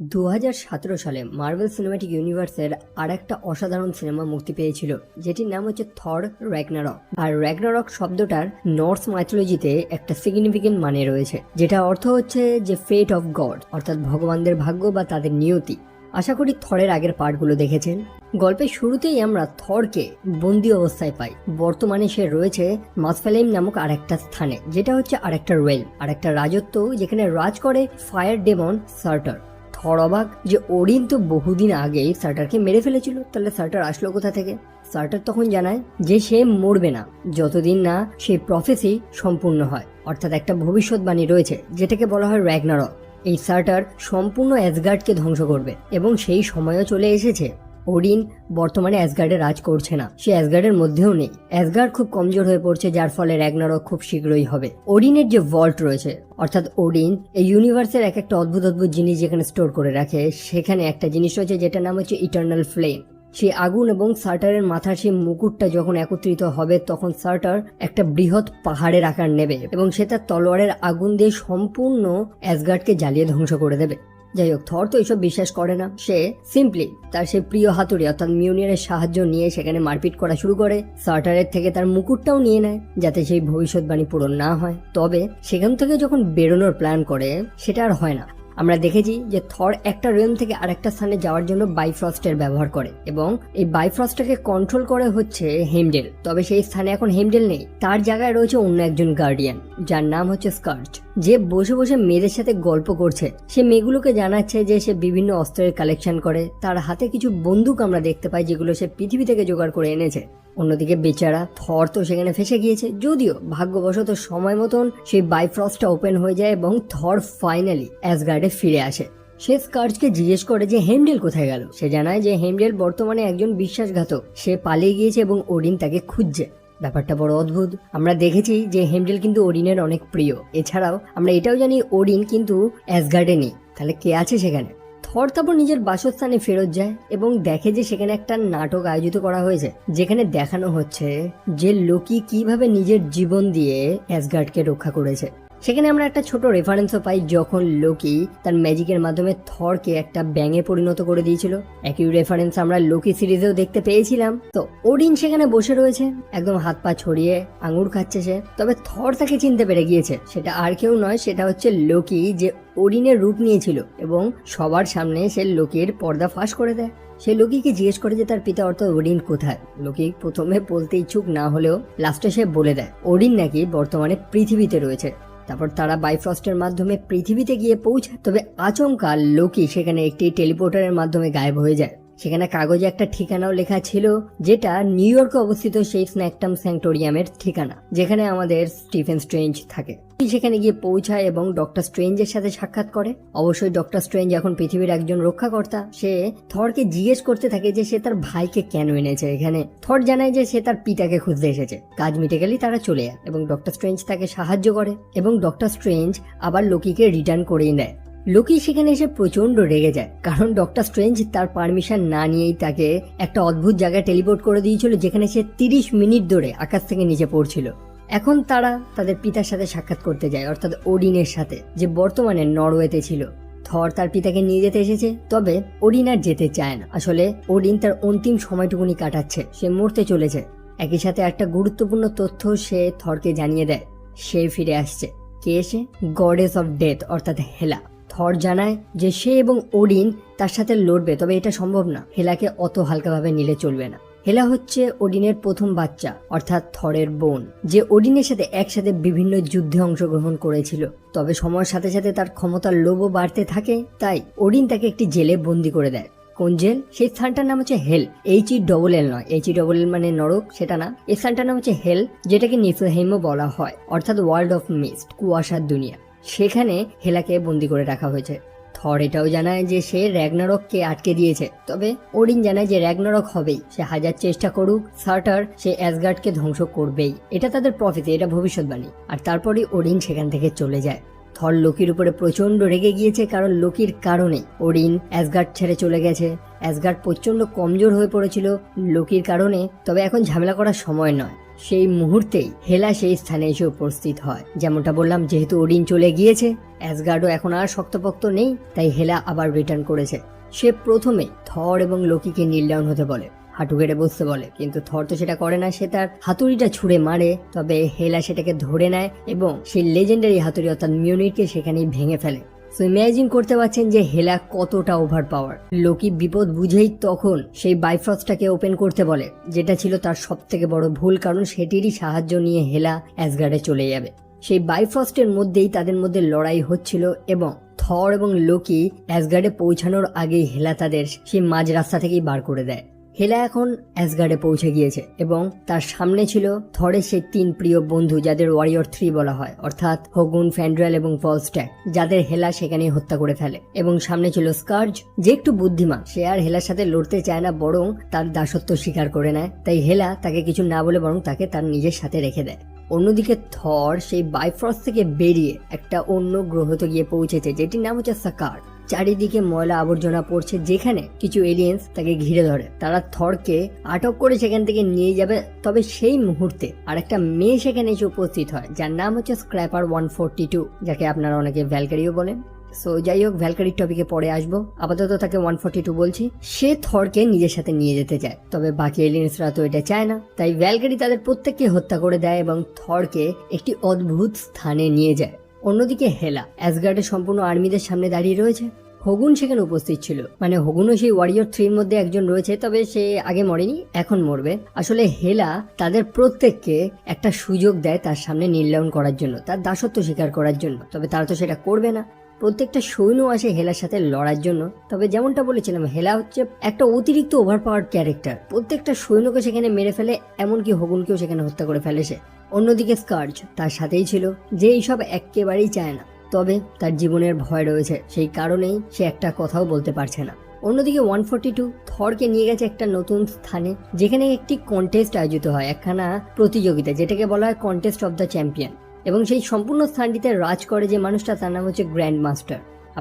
দু হাজার সতেরো সালে মার্বেল সিনেমাটিক ইউনিভার্সের আর একটা অসাধারণ সিনেমা মুক্তি পেয়েছিল, যেটির নাম হচ্ছে থর র্যাগনারক। আর র্যাগনারক শব্দটার নর্থ মাইথোলজিতে একটা সিগনিফিকেন্ট মানে রয়েছে, যেটা অর্থ হচ্ছে যে ফেট অফ গড, অর্থাৎ ভগবানদের ভাগ্য বা তাদের নিয়তি। আশা করি থরের আগের পার্টগুলো দেখেছেন। গল্পের শুরুতেই আমরা থরকে বন্দি অবস্থায় পাই। বর্তমানে সে রয়েছে মাসফালেম নামক আরেকটা স্থানে, যেটা হচ্ছে আরেকটা রেল, আরেকটা রাজত্ব যেখানে রাজ করে ফায়ার ডেমন সার্টার। থর অবাক যে ওরিন তো বহুদিন আগেই সার্টারকে মেরে ফেলেছিল। তাহলে সার্টার আসলো কোথা থেকে? সার্টার তখন জানায় যে সে মরবে না। যতদিন না সেই প্রফেসি সম্পূর্ণ হয়। অর্থাৎ একটা ভবিষ্যৎবাণী রয়েছে, যেটাকে বলা হয় র্যাগনারক এই সার্টার সম্পূর্ণ অ্যাসগার্ডকে ধ্বংস করবে এবং সেই সময়ও চলে এসেছে। ওডিন বর্তমানে অ্যাসগার্ডে রাজ করছে না। সে অ্যাসগার্ডের মধ্যেও নেই। অ্যাসগার্ড খুব কমজোর হয়ে পড়ছে, যার ফলে র্যাগনারক খুব শীঘ্রই হবে। ওডিনের যে ভল্ট রয়েছে, অর্থাৎ ওডিন এই ইউনিভার্সের এক একটা অদ্ভুত অদ্ভুত জিনিস যেখানে স্টোর করে রাখে, সেখানে একটা জিনিস রয়েছে যেটার নাম হচ্ছে ইটার্নাল ফ্লেম। সেই আগুন এবং সার্টারের মাথার সেই মুকুটটা যখন একত্রিত হবে, তখন সার্টার একটা বৃহৎ পাহাড়ের আকার নেবে এবং সে তার তলোয়ারের আগুন দিয়ে সম্পূর্ণ অ্যাসগার্ডকে জ্বালিয়ে ধ্বংস করে দেবে। যাই হোক থর তো এইসব বিশ্বাস করে না। সে সিম্পলি তার সেই প্রিয় হাতুড়ি, অর্থাৎ মিউনিয়ারের সাহায্য নিয়ে সেখানে মারপিট করা শুরু করে। সার্টারের থেকে তার মুকুটটাও নিয়ে নেয়, যাতে সেই ভবিষ্যৎবাণী পূরণ না হয়। তবে সেখান থেকে যখন বেরোনোর প্ল্যান করে, সেটা আর হয় না। আমরা দেখেছি যে থর একটা রেম থেকে আরেকটা স্থানে যাওয়ার জন্য বাইফ্রস্টের ব্যবহার করে এবং এই বাইফ্রস্টটাকে কন্ট্রোল করে হচ্ছে হেমডেল তবে সেই স্থানে এখন হেমডেল নেই, তার জায়গায় রয়েছে অন্য একজন গার্ডিয়ান যার নাম হচ্ছে স্কার্চ যে বসে বসে মেয়েদের সাথে গল্প করছে, সে মেয়েগুলোকে জানাচ্ছে যে সে বিভিন্ন অস্ত্রের কালেকশন করে, তার হাতে কিছু বন্দুক আমরা দেখতে পাই যেগুলো সে পৃথিবী থেকে জোগাড় করে এনেছে। অন্যদিকে বেচারা থর তো সেখানে ফেসে গিয়েছে। যদিও ভাগ্যবশত সময় মতন সেই বাইফ্রস্টটা ওপেন হয়ে যায় এবং থর ফাইনালি অ্যাসগার্ডে ফিরে আসে। সে স্কার্চকে জিজ্ঞেস করে যে হেমডেল কোথায় গেল? সে জানায় যে হেমডেল বর্তমানে একজন বিশ্বাসঘাতক। সে পালিয়ে গিয়েছে এবং ওডিন তাকে খুঁজছে। ব্যাপারটা বড় অদ্ভুত। আমরা দেখেছি যে হেমডেল কিন্তু ওডিনের অনেক প্রিয়। এছাড়াও আমরা এটাও জানি ওডিন কিন্তু অ্যাসগার্ডে নেই। তাহলে কে আছে সেখানে? থর তারপর নিজের বাসস্থানে ফেরত যায় এবং দেখে যে সেখানে একটা নাটক আয়োজিত করা হয়েছে, যেখানে দেখানো হচ্ছে যে লোকি কীভাবে নিজের জীবন দিয়ে অ্যাসগার্ডকে রক্ষা করেছে। সেখানে আমরা একটা ছোট রেফারেন্সও পাই যখন লোকি তার ম্যাজিকের মাধ্যমে থরকে একটা ব্যাঙে পরিণত করে দিয়েছিল। একই রেফারেন্স আমরা লোকি সিরিজেও দেখতে পেয়েছিলাম। তো ওডিন সেখানে বসে রয়েছে, একদম হাত পা ছড়িয়ে আঙুর খাচ্ছে সে। তবে থর তাকে চিনতে পেরে গিয়েছে, সেটা আর কেউ নয়, সেটা হচ্ছে লোকি যে ওডিনের রূপ নিয়েছিল এবং সবার সামনে সে লোকের পর্দা ফাঁস করে দেয়। সে লোকিকে জিজ্ঞেস করে যে তার পিতা অর্থাৎ ওডিন কোথায়? লোকি প্রথমে বলতে ইচ্ছুক না হলেও লাস্টে সে বলে দেয় ওডিন নাকি বর্তমানে পৃথিবীতে রয়েছে। তারপর তারা বাইফ্রস্টের মাধ্যমে পৃথিবীতে গিয়ে পৌঁছায়, তবে আচমকা লোকি সেখানে একটি টেলিপোর্টারের মাধ্যমে গায়েব হয়ে যায়। সেখানে কাগজে একটা ঠিকানাও লেখা ছিল, যেটা নিউ ইয়র্কে অবস্থিত সেই স্ন্যাকটাম স্যাংটোরিয়ামের ঠিকানা, যেখানে আমাদের স্টিফেন স্ট্রেঞ্জ থাকে। সেখানে গিয়ে পৌঁছায় এবং ডক্টর স্ট্রেঞ্জের সাথে সাক্ষাৎ করে। অবশ্যই ডক্টর স্ট্রেঞ্জ এখন পৃথিবীর একজন রক্ষাকর্তা। সে থরকে জিজ্ঞেস করতে থাকে যে সে তার ভাইকে কেন এনেছে এখানে। থর জানায় যে সে তার পিতাকে খুঁজতে এসেছে। কাজ মিটে গেলেই তারা চলে যায় এবং ডক্টর স্ট্রেঞ্জ তাকে সাহায্য করে এবং ডক্টর স্ট্রেঞ্জ আবার লোকিকে রিটার্ন করেই নেয়। লোকি সেখানে এসে প্রচণ্ড রেগে যায়, কারণ ডক্টর স্ট্রেঞ্জ তার পারমিশন না নিয়েই তাকে একটা অদ্ভুত জায়গায় টেলিপোর্ট করে দিয়েছিল, যেখানে সে তিরিশ মিনিট ধরে আকাশ থেকে নিচে পড়ছিল। এখন তারা তাদের পিতার সাথে সাক্ষাৎ করতে যায়, অর্থাৎ ওডিনের সাথে, যে বর্তমানে নরওয়েতে ছিল। থর তার পিতাকে নিয়ে যেতে এসেছে, তবে ওডিন আর যেতে চায় না। আসলে ওডিন তার অন্তিম সময়টুকুনি কাটাচ্ছে, সে মরতে চলেছে। একই সাথে একটা গুরুত্বপূর্ণ তথ্য সে থরকে জানিয়ে দেয়, সে ফিরে আসছে। কে এসে গডেস অফ ডেথ অর্থাৎ হেলা। থর জানায় যে সে এবং ওডিন তার সাথে লড়বে, তবে এটা সম্ভব না। হেলাকে অত হালকাভাবে নিলে চলবে না। হেলা হচ্ছে ওডিনের প্রথম বাচ্চা, অর্থাৎ থরের বোন, যে ওডিনের সাথে একসাথে বিভিন্ন যুদ্ধে অংশগ্রহণ করেছিল। তবে সময়ের সাথে সাথে তার ক্ষমতার লোভও বাড়তে থাকে, তাই ওডিন তাকে একটি জেলে বন্দি করে দেয়। কোন জেল? সেই স্থানটার নাম হচ্ছে হেল এইচ ই ডবল এল নয়। এইচ ই ডবল এল মানে নরক, সেটা না। এই স্থানটার নাম হচ্ছে হেল, যেটাকে নিফলহেইমও বলা হয়, অর্থাৎ ওয়ার্ল্ড অফ মিস্ট, কুয়াশার দুনিয়া। সেখানে হেলাকে বন্দি করে রাখা হয়েছে। থর এটাও জানায় যে সে র্যাগনারককে আটকে দিয়েছে। তবে ওডিন জানায় যে র্যাগনারক হবেই। সে হাজার চেষ্টা করুক, সার্টার সে অ্যাসগার্ডকে ধ্বংস করবেই। এটা তাদের প্রফিসে এটা ভবিষ্যৎবাণী। আর তারপরেই ওডিন সেখান থেকে চলে যায়। থর লোকির উপরে প্রচণ্ড রেগে গিয়েছে কারণ লোকির কারণে ওডিন অ্যাসগার্ড ছেড়ে চলে গেছে। অ্যাসগার্ড প্রচণ্ড কমজোর হয়ে পড়েছিল লোকির কারণে, তবে এখন ঝামেলা করার সময় নয়। সেই মুহূর্তেই হেলা সেই স্থানে এসে উপস্থিত হয়। যেমনটা বললাম, যেহেতু ওডিন চলে গিয়েছে, অ্যাসগার্ডও এখন আর শক্তপোক্ত নেই, তাই হেলা আবার রিটার্ন করেছে। সে প্রথমে থর এবং লোকিকে নীল ডাউন হতে বলে, হাঁটু গেড়ে বসতে বলে, কিন্তু থর তো সেটা করে না, সে তার হাতুড়িটা ছুঁড়ে মারে, তবে হেলা সেটাকে ধরে নেয় এবং সেই লেজেন্ডারি হাতুড়ি অর্থাৎ মিউনিটকে সেখানেই ভেঙে ফেলে। সো ইম্যাজিন করতে পারছেন যে হেলা কতটা ওভার পাওয়ার লোকি বিপদ বুঝেই তখন সেই বাইফ্রস্টটাকে ওপেন করতে বলে, যেটা ছিল তার সব থেকে বড় ভুল, কারণ সেটিরই সাহায্য নিয়ে হেলা অ্যাসগার্ডে চলে যাবে। সেই বাইফ্রস্টের মধ্যেই তাদের মধ্যে লড়াই হচ্ছিল এবং থর এবং লোকি অ্যাসগার্ডে পৌঁছানোর আগেই হেলা তাদের সেই মাঝ রাস্তা থেকেই বার করে দেয়। হেলা এখন অ্যাসগার্ডে পৌঁছে গিয়েছে এবং তার সামনে ছিল থরের সেই তিন প্রিয় বন্ধু যাদের ওয়ারিয়র থ্রি বলা হয়, অর্থাৎ হগুন ফ্যান্ড্রাল এবং ফলস্ট্যাক যাদের হেলা সেখানে হত্যা করে ফেলে। এবং সামনে ছিল স্কার্জ যে একটু বুদ্ধিমান, সে আর হেলার সাথে লড়তে চায় না, বরং তার দাসত্ব স্বীকার করে নেয়। তাই হেলা তাকে কিছু না বলে বরং তাকে তার নিজের সাথে রেখে দেয়। অন্যদিকে থর সেই বাইফ্রস্ট থেকে বেরিয়ে একটা অন্য গ্রহতে গিয়ে পৌঁছেছে, যেটির নাম হচ্ছে সাকার চারিদিকে ময়লা আবর্জনা পড়ছে যেখানে কিছু এলিয়েন্স তাকে ঘিরে ধরে। তারা থরকে আটক করে সেখান থেকে নিয়ে যাবে, তবে সেই মুহূর্তে আর একটা মেয়ে সেখানে এসে উপস্থিত হয়, যার নাম হচ্ছে স্ক্র্যাপার ওয়ান ফোরটি টু যাকে আপনারা অনেকে ভ্যালকারিও বলেন। সো যাই হোক ভ্যালকারির টপিকে পরে আসব। আপাতত তাকে ওয়ান ফোর্টি টু বলছি। সে থরকে নিজের সাথে নিয়ে যেতে চায়, তবে বাকি এলিয়েন্সরা তো এটা চায় না। তাই ভ্যালকারি তাদের প্রত্যেককে হত্যা করে দেয় এবং থরকে একটি অদ্ভুত স্থানে নিয়ে যায়। অন্যদিকে হেলা অ্যাসগার্ডের সম্পূর্ণ আর্মিদের সামনে দাঁড়িয়ে রয়েছে। হগুন সেখানে উপস্থিত ছিল। মানে হগুনও সেই ওয়ারিয়র থ্রির মধ্যে একজন রয়েছে, তবে সে আগে মরেনি, এখন মরবে। আসলে হেলা তাদের প্রত্যেককে একটা সুযোগ দেয় তার সামনে নীল করার জন্য, তার দাসত্ব স্বীকার করার জন্য। তবে তারা তো সেটা করবে না। প্রত্যেকটা সৈন্য আসে হেলার সাথে লড়ার জন্য। তবে যেমনটা বলেছিলাম, হেলা হচ্ছে একটা অতিরিক্ত ওভার পাওয়ার ক্যারেক্টার প্রত্যেকটা সৈন্যকে সেখানে মেরে ফেলে, এমনকি হগুনকেও সেখানে হত্যা করে ফেলে সে অন্যদিকে স্কার্জ তার সাথেই ছিল, যে এইসব একেবারেই চায় না। তবে তার জীবনের ভয় রয়েছে। সেই কারণেই সে একটা কথাও বলতে পারছে না। অন্যদিকে ওয়ান ফোর্টি টু থরকে নিয়ে গেছে একটা নতুন স্থানে, যেখানে একটি কন্টেস্ট আয়োজিত হয়, একখানা প্রতিযোগিতা, যেটাকে বলা হয় কন্টেস্ট অফ দ্য চ্যাম্পিয়ন এবং সেই সম্পূর্ণ স্থানটিতে রাজ করে যে মানুষটা, তার নাম হচ্ছে grand master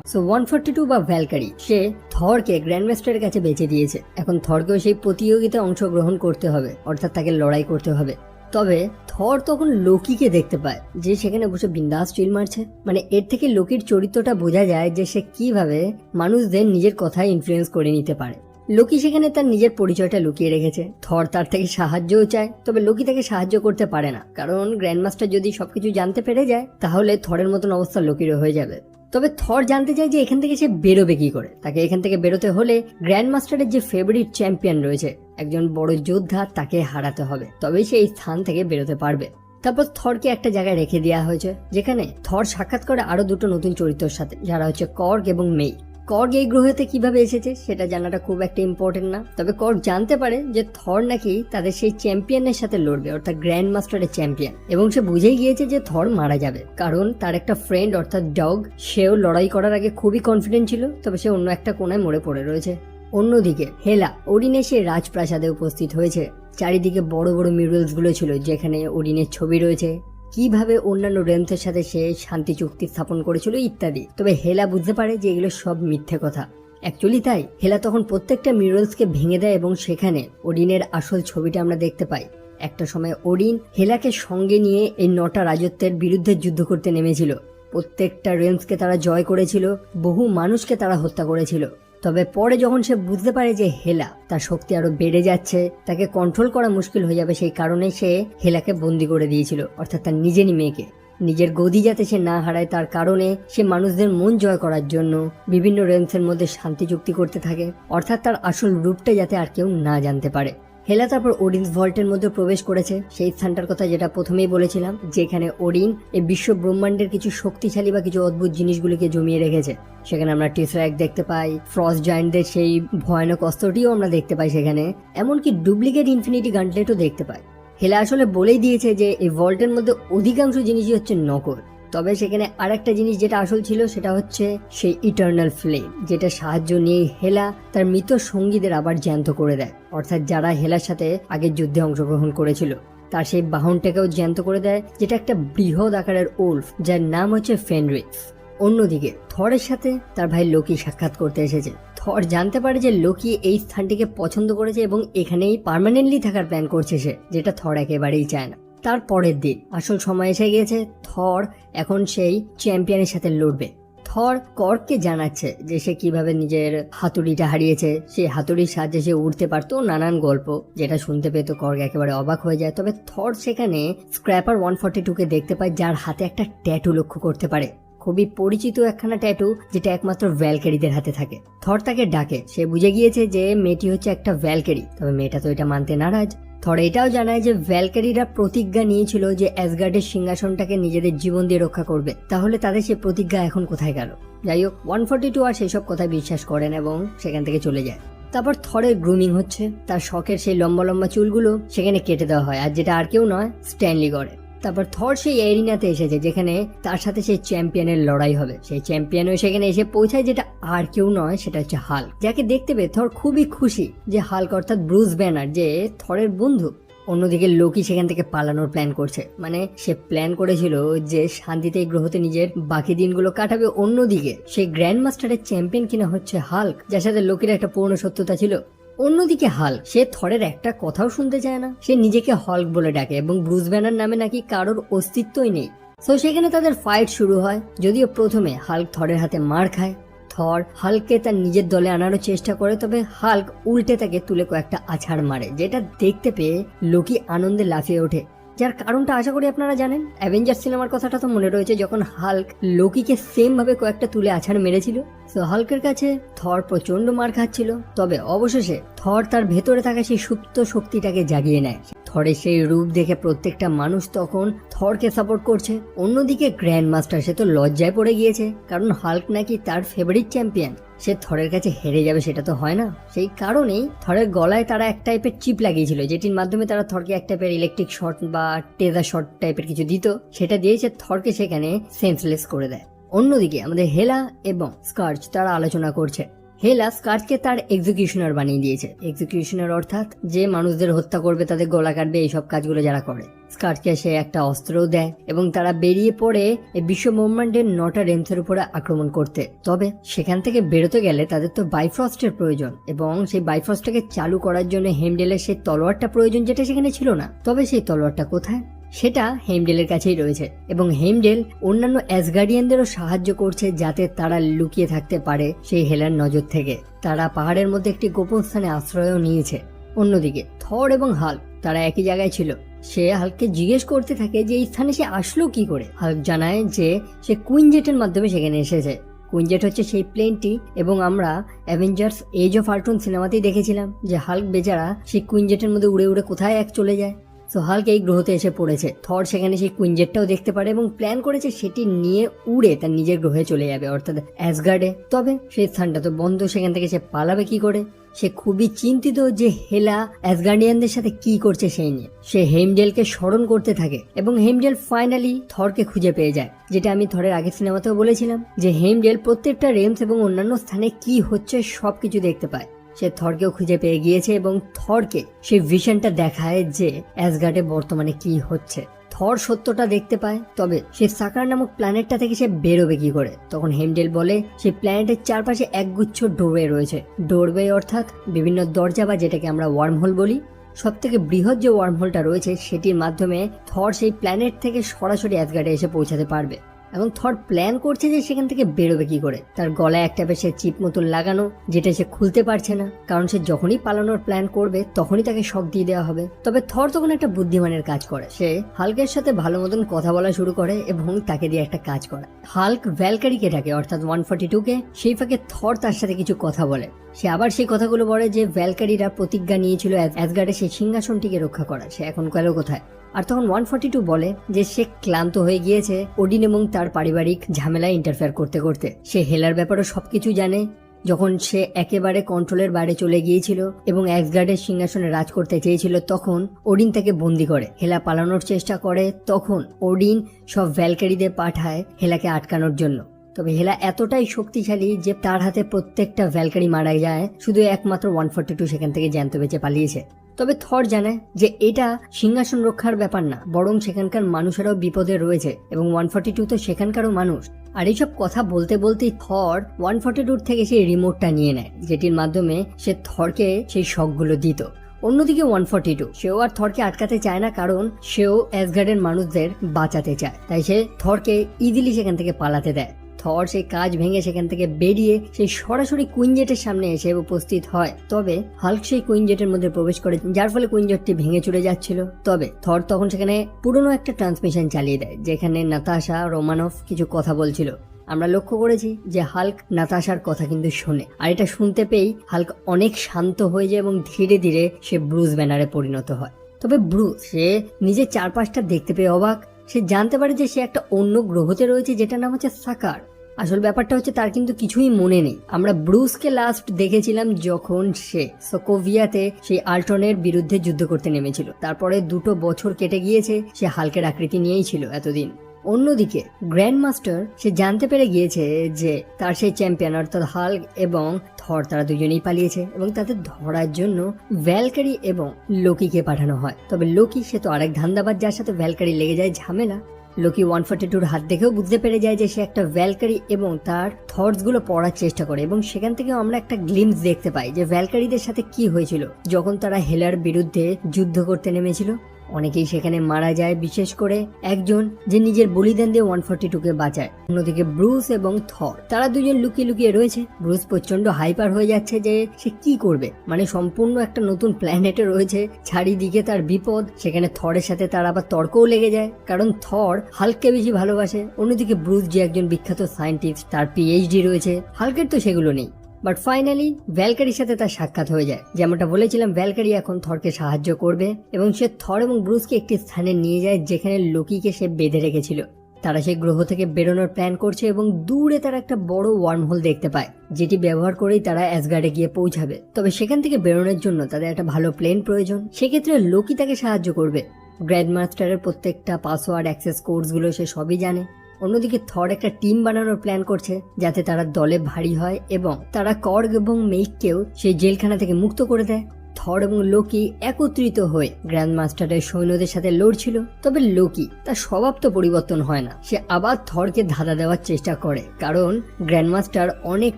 so one forty two বা ভ্যালকারি সে থরকে গ্র্যান্ড মাস্টারের কাছে বেঁচে দিয়েছে। এখন থরকেও সেই প্রতিযোগিতায় অংশগ্রহণ করতে হবে, অর্থাৎ তাকে লড়াই করতে হবে। তবে থর তখন লোকিকে দেখতে পায়, যে সেখানে বসে বিন্দাস চিল মারছে। মানে এর থেকে লোকির চরিত্রটা বোঝা যায় যে সে কীভাবে মানুষদের নিজের কথায় ইনফ্লুয়েন্স করে নিতে পারে। লোকি সেখানে তার নিজের পরিচয়টা লুকিয়ে রেখেছে। থর তার থেকে সাহায্যও চায়, তবে লোকি তাকে সাহায্য করতে পারে না। কারণ গ্র্যান্ডমাস্টার যদি সবকিছু জানতে পেরে যায়, তাহলে থরের মতন অবস্থা লোকিরও হয়ে যাবে। তবে থর জানতে চায় যে এখান থেকে সে বেরোবে কি করে? তাকে এখান থেকে বেরোতে হলে গ্র্যান্ড মাস্টারের যে ফেভারিট চ্যাম্পিয়ন রয়েছে একজন বড় যোদ্ধা তাকে হারাতে হবে, তবেই সে এই স্থান থেকে বেরোতে পারবে। তারপর থরকে একটা জায়গায় রেখে দেওয়া হয়েছে, যেখানে থর সাক্ষাৎ করে আরও দুটো নতুন চরিত্রের সাথে, যারা হচ্ছে কর্গ এবং মেই। কর্গ এই গ্রহেতে কীভাবে এসেছে সেটা জানাটা খুব একটা ইম্পর্টেন্ট না, তবে কর্গ জানতে পারে যে থর নাকি তাদের সেই চ্যাম্পিয়নের সাথে লড়বে, অর্থাৎ গ্র্যান্ড মাস্টারের চ্যাম্পিয়ন। এবং সে বুঝেই গিয়েছে যে থর মারা যাবে, কারণ তার একটা ফ্রেন্ড অর্থাৎ ডগ, সেও লড়াই করার আগে খুবই কনফিডেন্ট ছিল, তবে সে অন্য একটা কোনায় মরে পড়ে রয়েছে। অন্যদিকে, হেলা ওডিনে সে রাজপ্রাসাদে উপস্থিত হয়েছে। চারিদিকে বড় বড় মিউরালসগুলো ছিল, যেখানে ওডিনের ছবি রয়েছে। কীভাবে অন্যান্য রেন্থের সাথে সে শান্তি চুক্তি স্থাপন করেছিল ইত্যাদি। তবে হেলা বুঝতে পারে যে এগুলো সব মিথ্যে কথা। অ্যাকচুয়ালি তাই, হেলা তখন প্রত্যেকটা মিউরালসকে ভেঙে দেয় এবং সেখানে ওডিনের আসল ছবিটা আমরা দেখতে পাই। একটা সময় ওডিন হেলাকে সঙ্গে নিয়ে এই নটা রাজত্বের বিরুদ্ধে যুদ্ধ করতে নেমেছিল। প্রত্যেকটা রেন্সকে তারা জয় করেছিল, বহু মানুষকে তারা হত্যা করেছিল। তবে পরে যখন সে বুঝতে পারে যে হেলা, তার শক্তি আরও বেড়ে যাচ্ছে, তাকে কন্ট্রোল করা মুশকিল হয়ে যাবে সেই কারণে সে হেলাকে বন্দি করে দিয়েছিল, অর্থাৎ তার নিজেরই মেয়েকে। নিজের গদি যাতে সে না হারায়, তার কারণে সে মানুষদের মন জয় করার জন্য বিভিন্ন রেন্সের মধ্যে শান্তি চুক্তি করতে থাকে, অর্থাৎ তার আসল রূপটা যাতে আর কেউ না জানতে পারে। হেলা তারপর ওডিন্স ভল্টের মধ্যে প্রবেশ করেছে। সেই স্থানটার কথা যেটা প্রথমেই বলেছিলাম, যেখানে ওডিন এই বিশ্ব ব্রহ্মাণ্ডের কিছু শক্তিশালী বা কিছু অদ্ভুত জিনিসগুলিকে জমিয়ে রেখেছে। সেখানে আমরা টিসরাক দেখতে পাই, ফ্রস জায়েন্টদের সেই ভয়ানক অস্ত্রটিও আমরা দেখতে পাই সেখানে, এমনকি ডুপ্লিকেট ইনফিনিটি গান্টলেটও দেখতে পাই। হেলা আসলে বলেই দিয়েছে যে এই ভল্টের মধ্যে অধিকাংশ জিনিসই হচ্ছে নকল। তবে সেখানে আরেকটা জিনিস যেটা আসল ছিল, সেটা হচ্ছে সেই ইটার্নাল ফ্লেম যেটা সাহায্য নিয়ে হেলা তার মৃত সঙ্গীদের আবার জ্যান্ত করে দেয়। অর্থাৎ যারা হেলার সাথে আগের যুদ্ধে অংশগ্রহণ করেছিল, তার সেই বাহনটাকেও জ্যান্ত করে দেয়, যেটা একটা বৃহৎ আকারের ওল্ফ, যার নাম হচ্ছে ফেনরিক্স অন্যদিকে, থরের সাথে তার ভাই লোকি সাক্ষাৎ করতে এসেছে। থর জানতে পারে যে লোকি এই স্থানটিকে পছন্দ করেছে এবং এখানেই পার্মানেন্টলি থাকার প্ল্যান করছে সে, যেটা থর একেবারেই চায় না। তার পরের দিন। আসল সময় এসে গিয়েছে, থর এখন সেই চ্যাম্পিয়নের সাথে লড়বে। থর কর্ককে জানাচ্ছে যে সে কীভাবে নিজের হাতুড়িটা হারিয়েছে। সেই হাতুড়ির সাহায্যে সে উঠতে পারতো নানান গল্প, যেটা শুনতে পেতো কর্ক একেবারে অবাক হয়ে যায়। তবে থর সেখানে স্ক্র্যাপার ওয়ান ফর্টি টুকে দেখতে পায়, যার হাতে একটা ট্যাটু লক্ষ্য করতে পারে। খুবই পরিচিত একখানা ট্যাটু, যেটা একমাত্র ভ্যালকেরিদের হাতে থাকে। থর তাকে ডাকে। সে বুঝে গিয়েছে যে মেয়েটি হচ্ছে একটা ভ্যালকেরি। তবে মেয়েটা তো এটা মানতে নারাজ। থর এটাও জানায় যে ভ্যালকারিরা প্রতিজ্ঞা নিয়েছিল যে অ্যাসগার্ডের সিংহাসনটাকে নিজেদের জীবন দিয়ে রক্ষা করবে। তাহলে তাদের সে প্রতিজ্ঞা এখন কোথায় গেল? যাই হোক ওয়ান ফর্টি টু আর সেসব কথায় বিশ্বাস করেন এবং সেখান থেকে চলে যায়। তারপর থরের গ্রুমিং হচ্ছে। তার শখের সেই লম্বা লম্বা চুলগুলো সেখানে কেটে দেওয়া হয়। আর যেটা আর কেউ নয় স্ট্যানলি করে তারপর থর সেই এরিনাতে এসেছে, যেখানে তার সাথে সেই চ্যাম্পিয়নের লড়াই হবে। সেই চ্যাম্পিয়নও সেখানে এসে পৌঁছায়, যেটা আর কেউ নয়, সেটা হচ্ছে হাল যাকে দেখতে পেয়ে থর খুবই খুশি যে হাল্ক অর্থাৎ ব্রুস ব্যানার, যে থরের বন্ধু। অন্যদিকে লোকি সেখান থেকে পালানোর প্ল্যান করছে। মানে সে প্ল্যান করেছিল যে শান্তিতে গ্রহতে নিজের বাকি দিনগুলো কাটাবে। অন্যদিকে সেই গ্র্যান্ড মাস্টারের চ্যাম্পিয়ন কিনা হচ্ছে হাল্ক, যার সাথে লোকের একটা পূর্ণ সত্যতা ছিল। অন্যদিকে হাল, সে থরের একটা কথাও শুনতে চায় না। সে নিজেকে হল্ক বলে ডাকে এবং ব্রুস ব্যানার নামে নাকি কারোর অস্তিত্বই নেই। সো সেখানে তাদের ফাইট শুরু হয়। যদিও প্রথমে হাল্ক থরের হাতে মার খায়। থর হালকে তার নিজের দলে আনারও চেষ্টা করে, তবে হাল্ক উল্টে তাকে তুলে কয়েকটা আছাড় মারে, যেটা দেখতে পেয়ে লোকি আনন্দে লাফিয়ে ওঠে। যার কারণটা আশা করি আপনারা জানেন অ্যাভেঞ্জার সিনেমার কথাটা তো মনে রয়েছে, যখন হাল্ক লোকিকে সেম ভাবে কয়েকটা তুলে আছাড় মেরেছিল। তো হালকের কাছে থর প্রচণ্ড মার খাচ্ছিল, তবে অবশেষে থর তার ভেতরে থাকা সেই সুপ্ত শক্তিটাকে জাগিয়ে নেয়। থরের সেই রূপ দেখে প্রত্যেকটা মানুষ তখন থরকে সাপোর্ট করছে। অন্যদিকে গ্র্যান্ড মাস্টার সে তো লজ্জায় পড়ে গিয়েছে, কারণ হাল্ক নাকি তার ফেভারিট চ্যাম্পিয়ন সে থরের কাছে হেরে যাবে সেটা তো হয় না। সেই কারণেই থরের গলায় তারা এক টাইপের চিপ লাগিয়েছিল, যেটির মাধ্যমে তারা থরকে এক টাইপের ইলেকট্রিক শট বা টেজার শট টাইপের কিছু দিত। সেটা দিয়ে সে থরকে সেখানে সেন্সলেস করে দেয়। অন্যদিকে আমাদের হেলা এবং স্কার্চ তারা আলোচনা করছে। হেলা স্কার্চকে তার এক্সিকিউশনার বানিয়ে দিয়েছে। এক্সিকিউশনার অর্থাৎ যে মানুষদের হত্যা করবে, তাদের গলা কাটবে, এইসব কাজগুলো যারা করে। স্কার্টকে সে একটা অস্ত্রও দেয় এবং তারা বেরিয়ে পড়ে বিশ্ব ব্রহ্মাণ্ডের নটা রেমসের উপরে আক্রমণ করতে। তবে সেখান থেকে বেরোতে গেলে তাদের তো বাইফ্রস্টের প্রয়োজন এবং সেই বাইফ্রস্টটাকে চালু করার জন্য হেমডেলের সেই তলোয়ারটা প্রয়োজন যেটা সেখানে ছিল না। তবে সেই তলোয়ারটা কোথায়? সেটা হেমডেলের কাছেই রয়েছে এবং হেমডেল অন্যান্য অ্যাসগার্ডিয়ানদেরও সাহায্য করছে যাতে তারা লুকিয়ে থাকতে পারে সেই হেলার নজর থেকে। তারা পাহাড়ের মধ্যে একটি গোপন স্থানে আশ্রয়ও নিয়েছে। অন্যদিকে থর এবং হাল তারা একই জায়গায় ছিল। সে হালকে জিজ্ঞেস করতে থাকে যে এই স্থানে সে আসলো কি করে? হাল্ক জানায় যে সে কুইনজেটের মাধ্যমে সেখানে এসেছে। কুইনজেট হচ্ছে সেই প্লেনটি এবং আমরা অ্যাভেঞ্জার্স এজ অফ আর্টন সিনেমাতেই দেখেছিলাম যে হাল্ক বেচারা সেই কুইনজেটের মধ্যে উড়ে উড়ে কোথায় এক চলে যায়। সো হাল্ক এই গ্রহতে এসে পড়েছে। থর সেখানে সেই কুইনজেটটাও দেখতে পারে এবং প্ল্যান করেছে সেটি নিয়ে উড়ে তার নিজের গ্রহে চলে যাবে, অর্থাৎ অ্যাসগার্ডে তবে সেই স্থানটা তো বন্ধ, সেখান থেকে সে পালাবে কি করে? সে খুবই চিন্তিত যে হেলা অ্যাসগার্ডিয়ানদের সাথে কি করছে সেই নিয়ে। সে হেমডেলকে স্মরণ করতে থাকে এবং হেমডেল ফাইনালি থরকে খুঁজে পেয়ে যায়, যেটা আমি থরের আগের সিনেমাতেও বলেছিলাম, যে হেমডেল প্রত্যেকটা রেমস এবং অন্যান্য স্থানে কি হচ্ছে সবকিছু দেখতে পায়। সে থরকেও খুঁজে পেয়ে গিয়েছে এবং থরকে সেই ভিশনটা দেখায় যে অ্যাসগার্ডে বর্তমানে কি হচ্ছে। থর সত্যটা দেখতে পায়, তবে সে সাকার নামক প্ল্যানেটটা থেকে সে বেরোবে কি করে? তখন হেমডেল বলে সেই প্ল্যানেটের চারপাশে একগুচ্ছ ডোরওয়ে রয়েছে। ডোরওয়ে অর্থাৎ বিভিন্ন দরজা বা যেটাকে আমরা ওয়ার্মহোল বলি। সব থেকে বৃহৎ যে ওয়ার্মহোলটা রয়েছে, সেটির মাধ্যমে থর সেই প্ল্যানেট থেকে সরাসরি অ্যাসগার্ডে এসে পৌঁছাতে পারবে। এবং থর প্ল্যান করছে যে সেখান থেকে বেরোবে কি করে। তার গলায় একটা বেশ চিপ মতন লাগানো, যেটা সে খুলতে পারছে না। কারণ সে যখনই পালানোর প্ল্যান করবে, তখনই তাকে শক দিয়ে দেওয়া হবে। তবে থর তখন একটা বুদ্ধিমানের কাজ করে। সে হালকের সাথে ভালো মতন কথা বলা শুরু করে এবং তাকে দিয়ে একটা কাজ করে। হাল্ক ভ্যালকারিকে ডাকে, অর্থাৎ ওয়ান ফর্টি টুকে। সেই ফাঁকে থর তার সাথে কিছু কথা বলে। সে আবার সেই কথাগুলো বলে যে, ভ্যালকারিরা প্রতিজ্ঞা নিয়েছিল অ্যাসগার্ডে সেই সিংহাসনটিকে রক্ষা করা সে এখন গেল কোথায়? আর তখন ওয়ান ফর্টি টু বলে যে সে ক্লান্ত হয়ে গিয়েছে ওডিন এবং তার পারিবারিক ঝামেলায় ইন্টারফেয়ার করতে করতে। সে হেলার ব্যাপারে সবকিছু জানে। যখন সে একেবারে কন্ট্রোলের বাইরে চলে গিয়েছিল এবং অ্যাক্সগার্ডের সিংহাসনে রাজ করতে চেয়েছিল, তখন ওডিন তাকে বন্দি করে। হেলা পালানোর চেষ্টা করে, তখন ওডিন সব ভ্যালকারিদের পাঠায় হেলাকে আটকানোর জন্য। তবে হেলা এতটাই শক্তিশালী যে তার হাতে প্রত্যেকটা ভ্যালকারি মারা যায়, শুধু একমাত্র ওয়ান ফর্টি টু সেখান থেকে জ্যান্ত বেঁচে পালিয়েছে। তবে থর জানায় যে এটা সিংহাসন রক্ষার ব্যাপার না, বরং সেখানকার মানুষেরাও বিপদে রয়েছে এবং ওয়ান ফর্টি টু তো সেখানকারও মানুষ। আর এইসব কথা বলতে বলতেই থর ওয়ান ফর্টি টুর থেকে সেই রিমোটটা নিয়ে নেয়, যেটির মাধ্যমে সে থরকে সেই শখগুলো দিত। অন্যদিকে ওয়ান ফর্টি টু, সেও আর থরকে আটকাতে চায় না, কারণ সেও অ্যাসগার্ডের মানুষদের বাঁচাতে চায়। তাই সে থরকে ইজিলি সেখান থেকে পালাতে দেয়। থর সেই কাজ ভেঙে সেখান থেকে বেরিয়ে সেই সরাসরি কুইনজেটের সামনে এসে উপস্থিত হয়। তবে হাল্ক সেই কুইনজেটের মধ্যে প্রবেশ করে, যার ফলে কুইনজেটটি ভেঙে চলে যাচ্ছিল। তবে থর তখন সেখানে পুরনো একটা ট্রান্সমিশন চালিয়ে দেয়, যেখানে নাতাশা রোমানফ কিছু কথা বলছিল। আমরা লক্ষ্য করেছি যে হাল্ক নাতাশার কথা কিন্তু শোনে, আর এটা শুনতে পেয়েই হাল্ক অনেক শান্ত হয়ে যায় এবং ধীরে ধীরে সে ব্রুস ব্যানারে পরিণত হয়। তবে ব্রুস, সে নিজের চারপাশটা দেখতে পেয়ে অবাক। সে জানতে পারে যে সে একটা অন্য গ্রহতে রয়েছে, যেটার নাম হচ্ছে সাকার। আসল ব্যাপারটা হচ্ছে তার কিন্তু কিছুই মনে নেই। আমরা ব্রুসকে লাস্ট দেখেছিলাম যখন সে সোকোভিয়াতে সেই আল্টনের বিরুদ্ধে যুদ্ধ করতে নেমেছিল। তারপরে দুটো বছর কেটে গিয়েছে, সে হালকের আকৃতি নিয়েই ছিল এতদিন। অন্যদিকে গ্র্যান্ড মাস্টার সে জানতে পেরে গিয়েছে যে তার সেই চ্যাম্পিয়ন অর্থাৎ হাল্ক এবং থর তারা দুজনেই পালিয়েছে এবং তাদের ধরার জন্য ভ্যালকারি এবং লোকিকে পাঠানো হয়। তবে লোকি সে তো আরেক ধান্দাবাদ যার সাথে ভ্যালকারি লেগে যায় ঝামেলা। লোকি ওয়ান ফর্টি টুর হাত দেখেও বুঝতে পেরে যায় যে সে একটা ভ্যালকারি এবং তার থটসগুলো পড়ার চেষ্টা করে এবং সেখান থেকে আমরা একটা গ্লিমস দেখতে পাই যে ভ্যালকারিদের সাথে কি হয়েছিল, যখন তারা হেলার বিরুদ্ধে যুদ্ধ করতে নেমেছিল। অনেকেই সেখানে মারা যায়, বিশেষ করে একজন যে নিজের বলিদান দিয়ে ওয়ান ফর্টি টুকে বাঁচায়। অন্যদিকে ব্রুস এবং থর, তারা দুজন লুকিয়ে লুকিয়ে রয়েছে। ব্রুস প্রচণ্ড হাইপার হয়ে যাচ্ছে যে সে কি করবে? মানে সম্পূর্ণ একটা নতুন প্ল্যানেটে রয়েছে, চারিদিকে তার বিপদ। সেখানে থরের সাথে তার আবার তর্কও লেগে যায়, কারণ থর হালকে বেশি ভালোবাসে। অন্যদিকে ব্রুস যে একজন বিখ্যাত সায়েন্টিস্ট, তার পিএইচডি রয়েছে। হালকের তো সেগুলো নেই। বাট ফাইনালি ভ্যালকারির সাথে তার সাক্ষাৎ হয়ে যায়। যেমনটা বলেছিলাম ভ্যালকারি এখন থরকে সাহায্য করবে এবং সে থর এবং ব্রুসকে একটি স্থানে নিয়ে যায় যেখানে লোকিকে সে বেঁধে রেখেছিল। তারা সেই গ্রহ থেকে বেরোনোর প্ল্যান করছে এবং দূরে তারা একটা বড় ওয়ার্ম হোল দেখতে পায়, যেটি ব্যবহার করেই তারা অ্যাসগার্ডে গিয়ে পৌঁছাবে। তবে সেখান থেকে বেরোনোর জন্য তাদের একটা ভালো প্লেন প্রয়োজন। সেক্ষেত্রে লোকি তাকে সাহায্য করবে। গ্র্যান্ড মাস্টারের প্রত্যেকটা পাসওয়ার্ড অ্যাক্সেস কোর্সগুলো সে সবই জানে। অন্যদিকে থর একটা টিম বানানোর প্ল্যান করছে যাতে তারা দলে ভারী হয় এবং তারা কর্গ এবং মেইককেও সেই জেলখানা থেকে মুক্ত করে দেয়। থর এবং লোকি একত্রিত হয়ে গ্র্যান্ড মাস্টারের সৈন্যদের সাথে লড়ছিল, তবে লোকি তার স্বভাব তো পরিবর্তন হয় না। সে আবার থরকে ধাঁধা দেওয়ার চেষ্টা করে, কারণ গ্র্যান্ড মাস্টার অনেক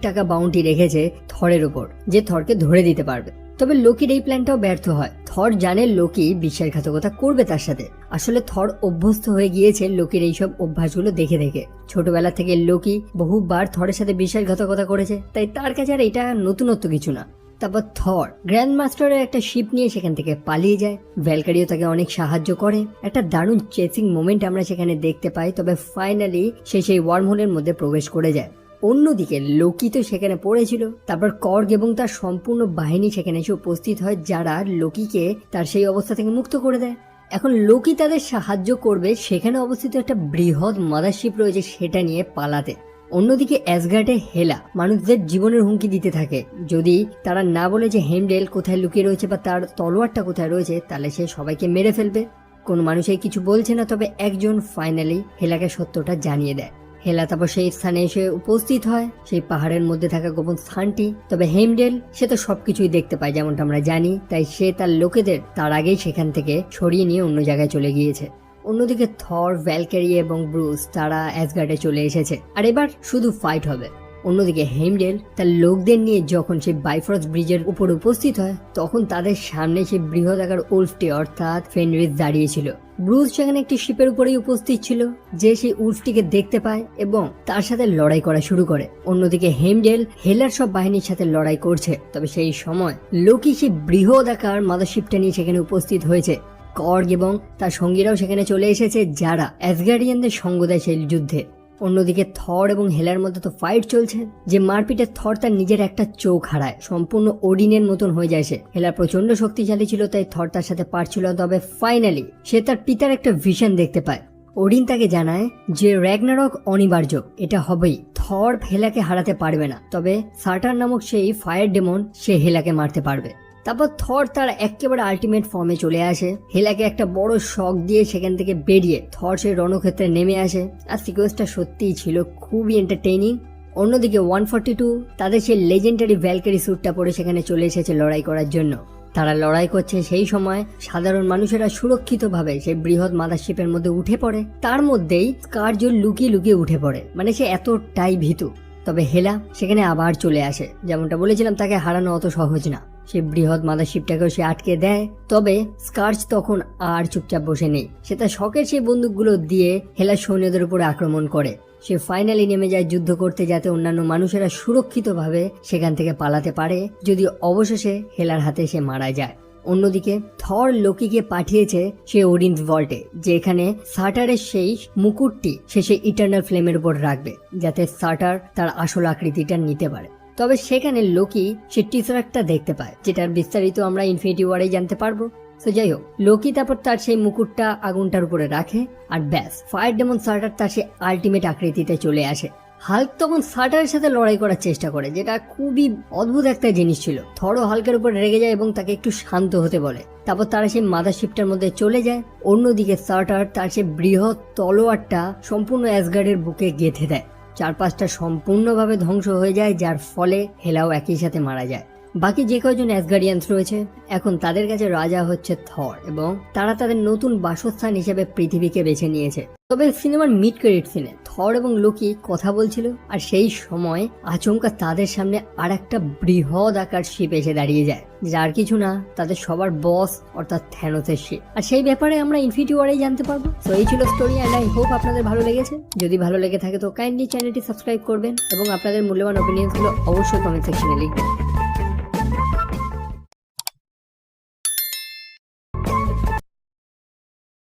টাকা বাউন্টি রেখেছে থরের ওপর যে থরকে ধরে দিতে পারবে। তবে লোকির এই প্ল্যানটাও ব্যর্থ হয়। থর জানে লোকি বিশ্বাসঘাতকতা করবে তার সাথে। আসলে থর অভ্যস্ত হয়ে গিয়েছে লোকির এইসব অভ্যাসগুলো দেখে দেখে। ছোটবেলা থেকে লোকি বহুবার থরের সাথে বিশ্বাসঘাতকতা করেছে, তাই তার কাছে আর এটা নতুনত্ব কিছু না। তারপর থর গ্র্যান্ড মাস্টারের একটা শিপ নিয়ে সেখান থেকে পালিয়ে যায়। ভ্যালকারিও তাকে অনেক সাহায্য করে। একটা দারুণ চেসিং মোমেন্ট আমরা সেখানে দেখতে পাই, তবে ফাইনালি সে সেই ওয়ার্মহোলের মধ্যে প্রবেশ করে যায়। অন্যদিকে লোকি তো সেখানে পড়েছিল। তারপর কর্গ এবং তার সম্পূর্ণ বাহিনী সেখানে এসে উপস্থিত হয়, যারা লোকিকে তার সেই অবস্থা থেকে মুক্ত করে দেয়। এখন লোকি তাদের সাহায্য করবে, সেখানে অবস্থিত একটা বৃহৎ মাদারশিপ রয়েছে সেটা নিয়ে পালাতে। অন্যদিকে অ্যাসগার্ডে হেলা, মানুষদের জীবনের হুমকি দিতে থাকে। যদি তারা না বলে যে হেমডেল কোথায় লুকিয়ে রয়েছে বা তার তলোয়ারটা কোথায় রয়েছে, তাহলে সে সবাইকে মেরে ফেলবে। কোনো মানুষই কিছু বলছে না, তবে একজন ফাইনালি হেলাকে সত্যটা জানিয়ে দেয়। হেলা তারপর সেই স্থানে এসে উপস্থিত হয়। সেই পাহাড়ের মধ্যে থাকা গোপন স্থানটি। তবে হেমডেল, সে তো সবকিছুই দেখতে পায় যেমনটা আমরা জানি, তাই সে তার লোকেদের তার আগেই সেখান থেকে সরিয়ে নিয়ে অন্য জায়গায় চলে গিয়েছে। অন্যদিকে থর, ভ্যালকেরি এবং ব্রুস তারা অ্যাসগার্ডে চলে এসেছে। আর এবার শুধু ফাইট হবে। অন্যদিকে হেমডেল তার লোকদের নিয়ে যখন সে বাইফ্রস ব্রিজের উপর উপস্থিত হয়, তখন তাদের সামনে সেই বৃহদাকার উল্ফটি অর্থাৎ ফেনরিস দাঁড়িয়েছিল। ব্রুস সেখানে একটি শিপের উপরেই উপস্থিত ছিল, যে সেই উল্ফটিকে দেখতে পায় এবং তার সাথে লড়াই করা শুরু করে। অন্যদিকে হেমডেল হেলার সব বাহিনীর সাথে লড়াই করছে, তবে সেই সময় লোকি সেই বৃহদাকার মাদারশিপটা নিয়ে সেখানে উপস্থিত হয়েছে। কর্গ এবং তার সঙ্গীরাও সেখানে চলে এসেছে, যারা অ্যাসগার্ডিয়ানদের সঙ্গ দেয় সেই যুদ্ধে। অন্যদিকে থর এবং হেলার মধ্যে তো ফাইট চলছে। যে মারপিটে থর তার নিজের একটা চোখ হারায়। সম্পূর্ণ ওডিনের মতন হয়ে যায় সে। হেলা প্রচণ্ড শক্তিশালী ছিল, তাই থর তার সাথে পারছিল তবে ফাইনালি সে তার পিতার একটা ভিশন দেখতে পায়। ওডিন তাকে জানায় যে র্যাগনারক অনিবার্য, এটা হবেই। থর হেলাকে হারাতে পারবে না। তবে সার্টার নামক সেই ফায়ার ডেমন সে হেলাকে মারতে পারবে। তারপর থর তার একেবারে আলটিমেট ফর্মে চলে আসে। হেলাকে একটা বড় শখ দিয়ে সেখান থেকে বেরিয়ে থর সেই রণক্ষেত্রে নেমে আসে। আর সিকোয়েন্সটা সত্যিই ছিল খুবই এন্টারটেইনিং অন্যদিকে ওয়ান ফর্টি টু তাদের সেই লেজেন্ডারি ভ্যালকারি স্যুটটা পরে সেখানে চলে এসেছে লড়াই করার জন্য। তারা লড়াই করছে সেই সময় সাধারণ মানুষেরা সুরক্ষিতভাবে সেই বৃহৎ মাদারশিপের মধ্যে উঠে পড়ে। তার মধ্যেই কার্য লুকিয়ে লুকিয়ে উঠে পড়ে মানে সে এতটাই ভীতু। তবে হেলা সেখানে আবার চলে আসে, যেমনটা বলেছিলাম, তাকে হারানো অত সহজ না। সে বৃহৎ মাদারশিপটাকেও সে আটকে দেয়। তবে স্কার্চ তখন আর চুপচাপ বসে নেই। সে তার শখের সেই বন্দুকগুলো দিয়ে হেলার সৈন্যদের উপরে আক্রমণ করে। সে ফাইনালি নেমে যায় যুদ্ধ করতে যাতে অন্যান্য মানুষেরা সুরক্ষিতভাবে সেখান থেকে পালাতে পারে। যদি অবশেষে হেলার হাতে সে মারা যায়। অন্যদিকে থর লোকিকে পাঠিয়েছে সে ওরিন্স ভল্টে, যেখানে সাটারের সেই মুকুটটি সে সেই ইটার্নাল ফ্লেমের উপর রাখবে, যাতে সাটার তার আসল আকৃতিটা নিতে পারে। তবে সেখানে লোকি সে টিসারাকটা দেখতে পায়, যেটার বিস্তারিত আমরা ইনফিনিটি ওয়ারে জানতে পারব। তো যাই হোক লোকি তারপর তার সেই মুকুটটা আগুনটার উপরে রাখে আর ব্যাস ফায়ার ডেমন সার্টার তার সেই আলটিমেট আকৃতিতে চলে আসে। হাল্ক তখন সার্টারের সাথে লড়াই করার চেষ্টা করে, যেটা খুবই অদ্ভুত একটা জিনিস ছিল। থরও হালকের উপর রেগে যায় এবং তাকে একটু শান্ত হতে বলে। তারপর তারা সেই মাদারশিপটার মধ্যে চলে যায়, অন্যদিকে সার্টার তার সেই বৃহৎ তলোয়ারটা সম্পূর্ণ অ্যাসগার্ডের বুকে গেঁথে দেয়। চারপাশটা সম্পূর্ণভাবে ধ্বংস হয়ে যায়, যার ফলে হেলাও একই সাথে মারা যায়। বাকি যে কয়জন অ্যাসগার্ডিয়ান্স রয়েছে, এখন তাদের কাছে রাজা হচ্ছে থর এবং তারা তাদের নতুন বাসস্থান হিসেবে পৃথিবীকে বেছে নিয়েছে। তবে সিনেমার মিড ক্রেডিট সিনে থর এবং লোকি কথা বলছিল, আর সেই সময় আচমকা তাদের সামনে আর একটা বৃহৎ আকার শিপ এসে দাঁড়িয়ে যায়। যার কিছু না, তাদের সবার বস অর্থাৎ থ্যানোসের শিপ আর সেই ব্যাপারে আমরা ইনফিনিটি ওয়ারেই জানতে পারব। তো এই ছিল স্টোরি অ্যান্ড আই হোপ আপনাদের ভালো লেগেছে। যদি ভালো লেগে থাকে তো কাইন্ডলি চ্যানেলটি সাবস্ক্রাইব করবেন, এবং আপনাদের মূল্যবান ওপিনিয়নসগুলো অবশ্যই কমেন্ট সেকশনে লিখবেন।